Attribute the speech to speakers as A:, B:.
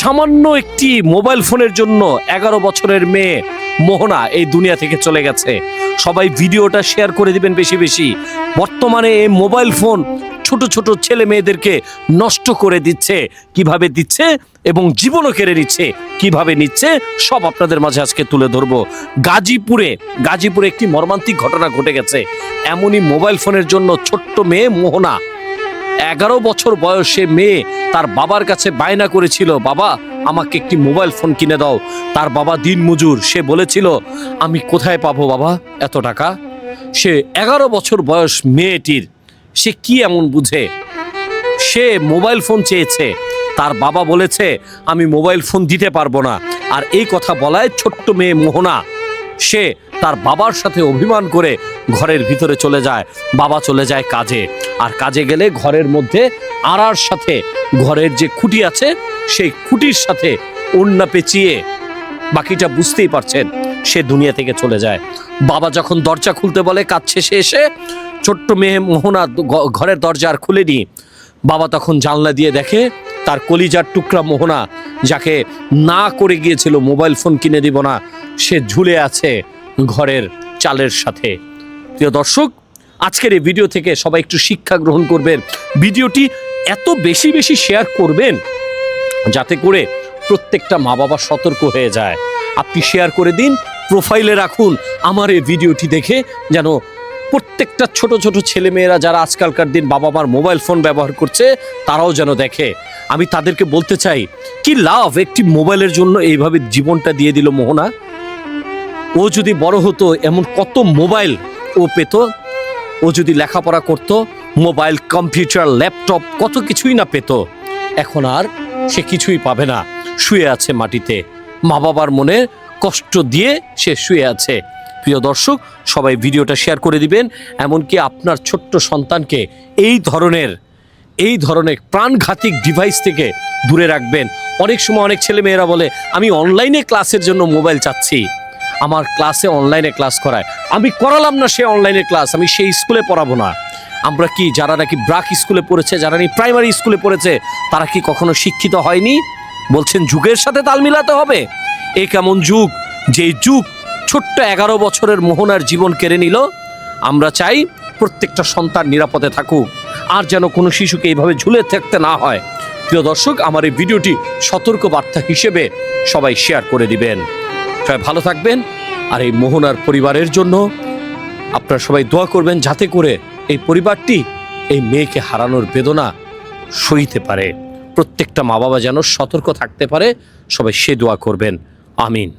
A: সামান্য একটি মোবাইল ফোনের জন্য এগারো বছরের মেয়ে মোহনা এই দুনিয়া থেকে চলে গেছে। সবাই ভিডিওটা শেয়ার করে দিবেন বেশি বেশি। বর্তমানে এই মোবাইল ফোন ছোট ছোট ছেলে মেয়েদেরকে নষ্ট করে দিচ্ছে, কীভাবে দিচ্ছে এবং জীবনও কেড়ে নিচ্ছে, কীভাবে নিচ্ছে, সব আপনাদের মাঝে আজকে তুলে ধরবো। গাজীপুরে গাজীপুরে একটি মর্মান্তিক ঘটনা ঘটে গেছে। এমনই মোবাইল ফোনের জন্য ছোট্ট মেয়ে মোহনা। এগারো বছর বয়সে মেয়ে তার বাবার কাছে বায়না করেছিল, বাবা, আমাকে একটি মোবাইল ফোন কিনে দাও। তার বাবা দিন মজুর সে বলেছিল, আমি কোথায় পাবো বাবা এত টাকা? সে এগারো বছর বয়স মেয়েটির সে কি এমন বুঝে? সে মোবাইল ফোন চেয়েছে। তার বাবা বলেছে, আমি মোবাইল ফোন দিতে পারব না। আর এই কথা বলায় ছোট্ট মেয়ে মোহনা। সে তার বাবার সাথে অভিমান করে ঘরের ভিতরে চলে যায়। বাবা চলে যায় কাজে। আর কাজে গেলে ঘরের মধ্যে আড়ার সাথে ঘরের যে খুঁটি আছে, সেই খুঁটির সাথে ওড়না পেঁচিয়ে বাকিটা বুঝতেই পারছেন, সে দুনিয়া থেকে চলে যায়। বাবা যখন দরজা খুলতে বলে, কাজ শেষে এসে ছোট্ট মেয়ে মোহনা ঘরের দরজার খুলে খুলেনি বাবা তখন জানলা দিয়ে দেখে, তার কলিজার টুকরা মোহনা, যাকে না করে গিয়েছিল মোবাইল ফোন কিনে দিব না, সে ঝুলে আছে ঘরের চালের সাথে। প্রিয় দর্শক, আজকের এই ভিডিও থেকে সবাই একটু শিক্ষা গ্রহণ করবেন। ভিডিওটি এত বেশি বেশি শেয়ার করবেন, যাতে করে প্রত্যেকটা মা বাবা সতর্ক হয়ে যায়। আপনি শেয়ার করে দিন, প্রোফাইলে রাখুন, আমার এই ভিডিওটি দেখে যেন প্রত্যেকটা ছোট ছোট ছেলেমেয়েরা যারা আজকালকার দিন বাবা মার মোবাইল ফোন ব্যবহার করছে, তারাও যেন দেখে। আমি তাদেরকে বলতে চাই, কি লাভ একটি মোবাইলের জন্য এইভাবে জীবনটা দিয়ে দিল মোহনা? ও যদি বড় হতো, এমন কত মোবাইল ও পেত? ও যদি লেখাপড়া করত, মোবাইল, কম্পিউটার, ল্যাপটপ, কত কিছুই না পেত। এখন আর সে কিছুই পাবে না, শুয়ে আছে মাটিতে। মা বাবার মনে কষ্ট দিয়ে সে শুয়ে আছে। প্রিয় দর্শক, সবাই ভিডিওটা শেয়ার করে দিবেন, এমনকি আপনার ছোট্ট সন্তানকে এই ধরনের এই ধরনের প্রাণঘাতিক ডিভাইস থেকে দূরে রাখবেন। অনেক সময় অনেক ছেলে মেয়েরা বলে, আমি অনলাইনে ক্লাসের জন্য মোবাইল চাচ্ছি। আমার ক্লাসে অনলাইনে ক্লাস করায়। আমি করালাম না সে অনলাইনে ক্লাস আমি সেই স্কুলে পড়াবো না। আমরা কি, যারা নাকি ব্রাক স্কুলে পড়েছে, যারা নাকি প্রাইমারি স্কুলে পড়েছে, তারা কি কখনো শিক্ষিত হয়নি? বলছেন, যুগের সাথে তাল মিলাতে হবে। এ কেমন যুগ? যেই যুগ ছোট্ট এগারো বছরের মোহনার জীবন কেড়ে নিল। আমরা চাই প্রত্যেকটা সন্তান নিরাপদে থাকুক, আর যেন কোনো শিশুকে এইভাবে ঝুলে থাকতে না হয়। প্রিয় দর্শক, আমার এই ভিডিওটি সতর্ক বার্তা হিসেবে সবাই শেয়ার করে দিবেন। সবাই ভালো থাকবেন, আর এই মোহনার পরিবারের জন্য আপনারা সবাই দোয়া করবেন যাতে করে এই পরিবারটি এই মেয়েকে হারানোর বেদনা সইতে পারে। প্রত্যেকটা মা বাবা যেন সতর্ক থাকতে পারে, সবাই সে দোয়া করবেন। আমিন।